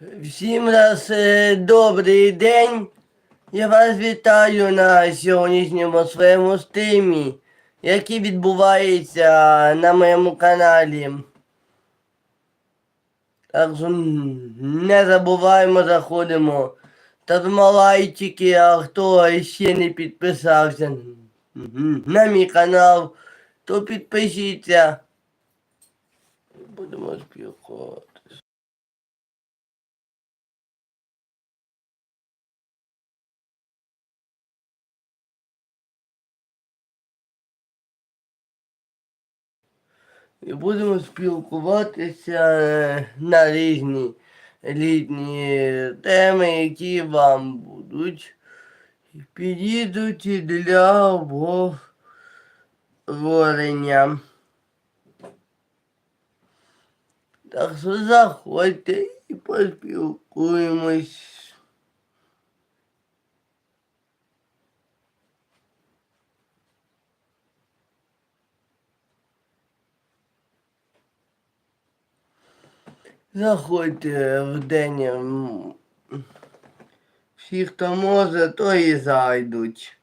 Всім раз добрий день. Я вас вітаю на сьогоднішньому своєму стрімі, який відбувається на моєму каналі. Так що не забуваємо, заходимо. Ставимо лайчики, а хто ще не підписався на мій канал, то підпишіться. Будемо спілкуватися. І будемо спілкуватися е, на різні літні теми, які вам будуть підійдуть для обговорення. Так що заходьте і поспілкуємось. Заходьте в день. Всі, хто може, то і зайдуть.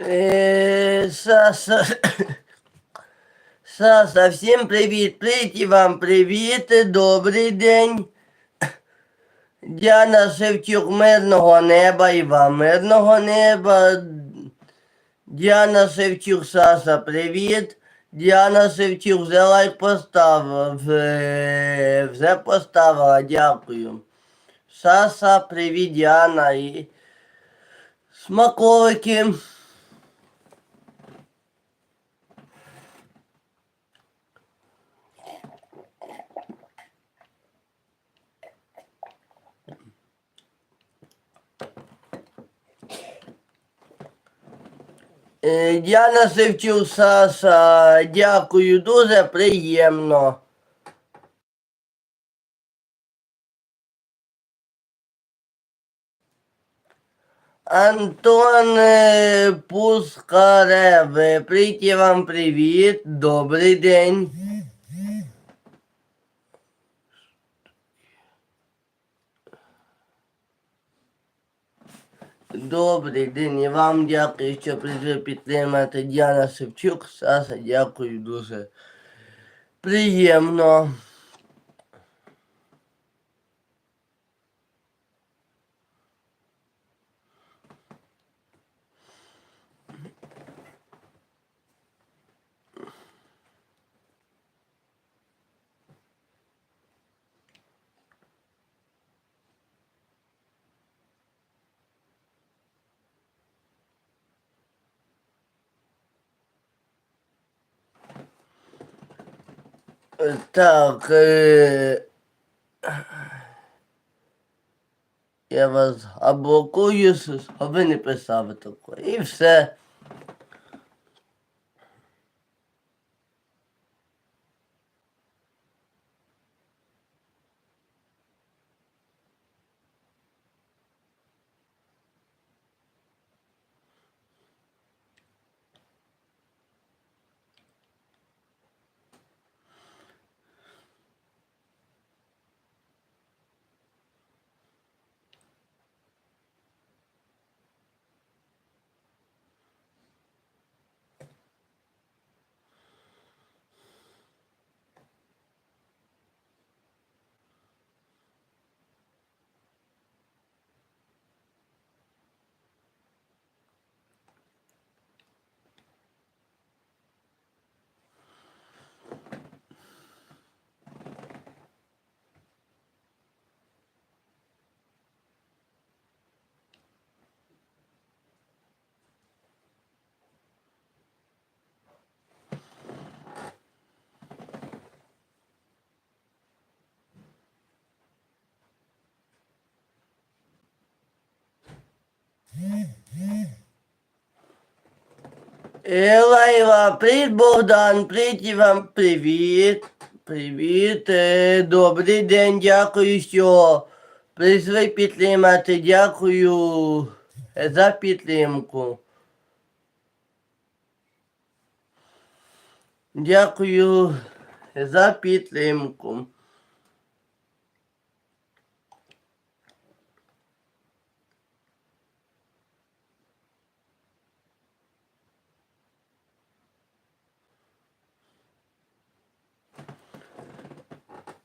Е, Саса. Саса, всім привіт, і вам привіт, добрий день. Діана Шевчук, мирного неба і вам мирного неба. Діана Шевчук, Саса, привіт. Діана Шевчук, вже лайк поставив. е, Вже поставила, дякую. Саса, привіт, Діана і смаколики. Е, Діана Севчук, Саса, дякую, дуже приємно. Антон Пускареве, е, прийти вам привіт, добрий день. Добрий день і вам дякую, що прийшли підтримати Діана Севчук. Саса, дякую дуже приємно. Так. Е... Я вас облокую, а ви не писали такого. І все. Е, Лайла, привіт, Богдан, привіт Іван, привіт. Привіт, е, добрий день, дякую, що прийшли підтримати. Дякую е, за підтримку. Дякую за підтримку.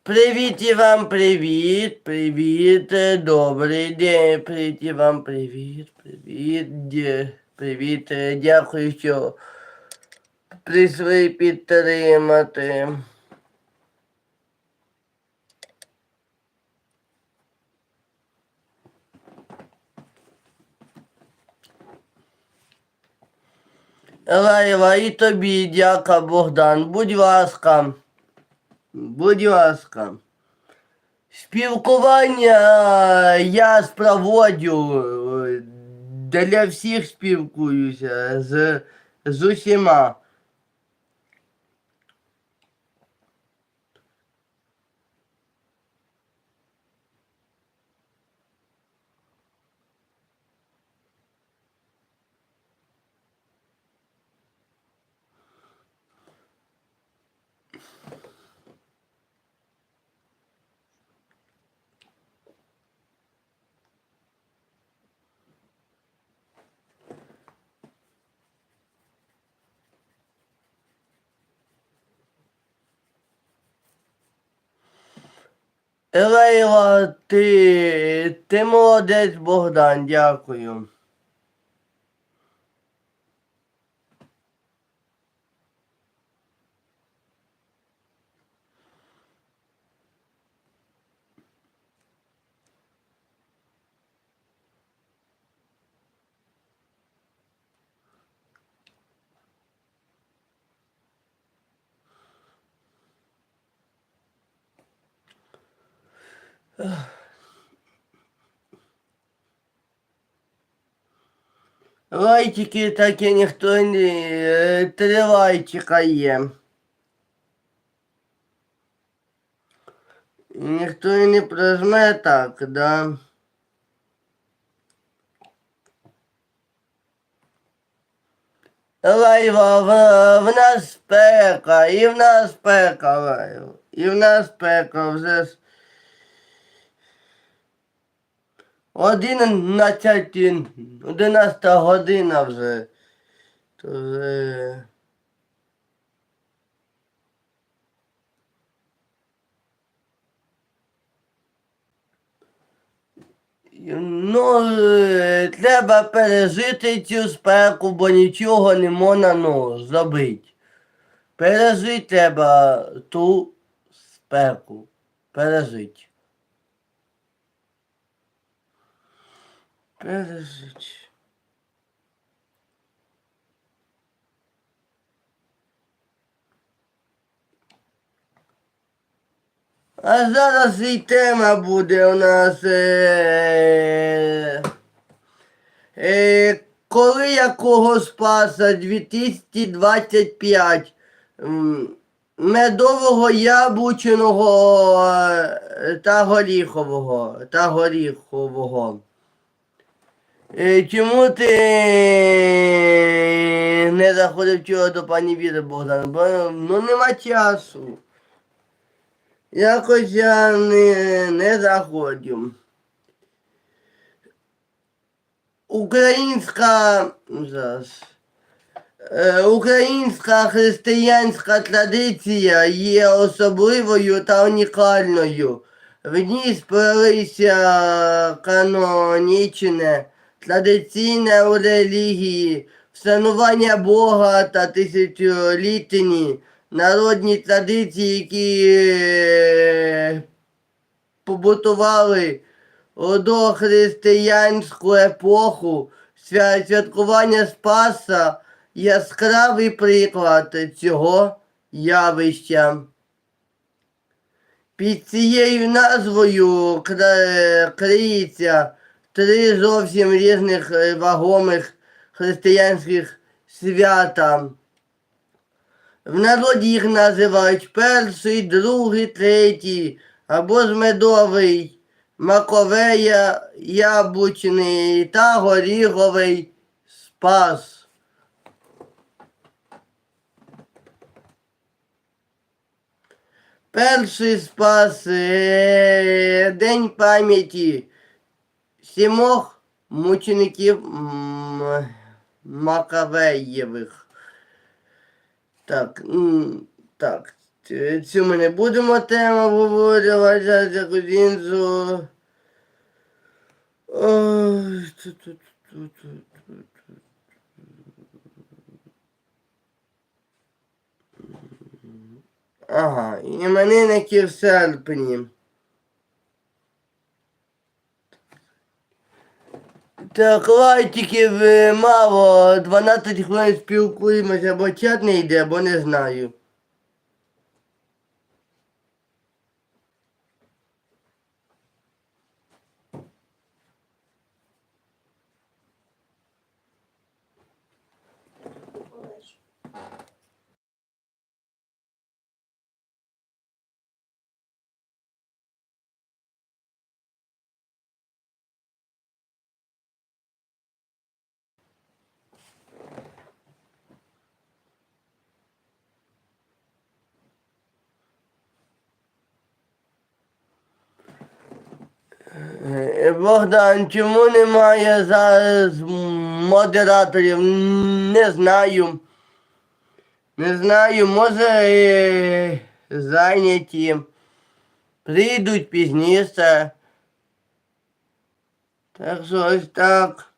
Привіт і вам, привіт, привіт, е, добрий день, привіт вам, привіт, привіт, привіт, е, дякую, що прийшли підтримати. Лайла, і тобі дяка, Богдан, будь ласка. Будь ласка. Спілкування я спроводжу, е, для всіх спілкуюся з, з усіма. Лейла, ти, ти молодець, Богдан, дякую. Лайчики так і ніхто не три лайчика є. Ніхто і не прожме так, да. Лайва, в, в нас спека, і в нас спека, лайва. І в нас спека вже ж. Одинадцяті, одинадцята година вже. То вже. Ну, треба пережити цю спеку, бо нічого не можна ну, зробити. Пережити треба ту спеку. Пережити. Пережити. А зараз і тема буде у нас. Е, е, коли якого спаса 2025 м, медового яблучного е, та горіхового та горіхового. Е, Чому ти не заходив вчора до пані Віри Богдан? Бо ну нема часу. Якось я не, не заходжу. Українська зараз. Е, Українська християнська традиція є особливою та унікальною. В ній сплелися канонічне, традиційне у релігії, вшанування Бога та тисячолітні народні традиції, які е, побутували у дохристиянську епоху, святкування Спаса яскравий приклад цього явища. Під цією назвою кра- криється три зовсім різних е, вагомих християнських свята. В народі їх називають перший, другий, третій, або ж медовий, маковея, яблучний та горіховий спас. Перший спас е, День пам'яті сімох мучеників Макавеєвих. Так, так, цю ми не будемо тему обговорювати. Ой, ту-ту-ту-ту-ту. Ага, іменинники в серпні. Так, лайтиків мало, 12 хвилин спілкуємося, бо чат не йде, бо не знаю. Е, Богдан, чому немає зараз модераторів? Не знаю. Не знаю, може е, зайняті. Прийдуть пізніше. Так що ось так.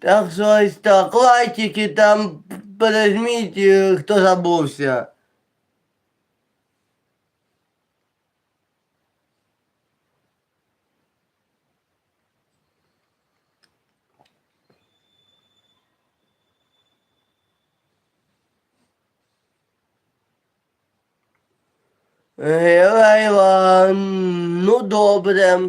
Так ось так, лайки там пережміть, е, хто забувся. Е, Лейла, ну добре.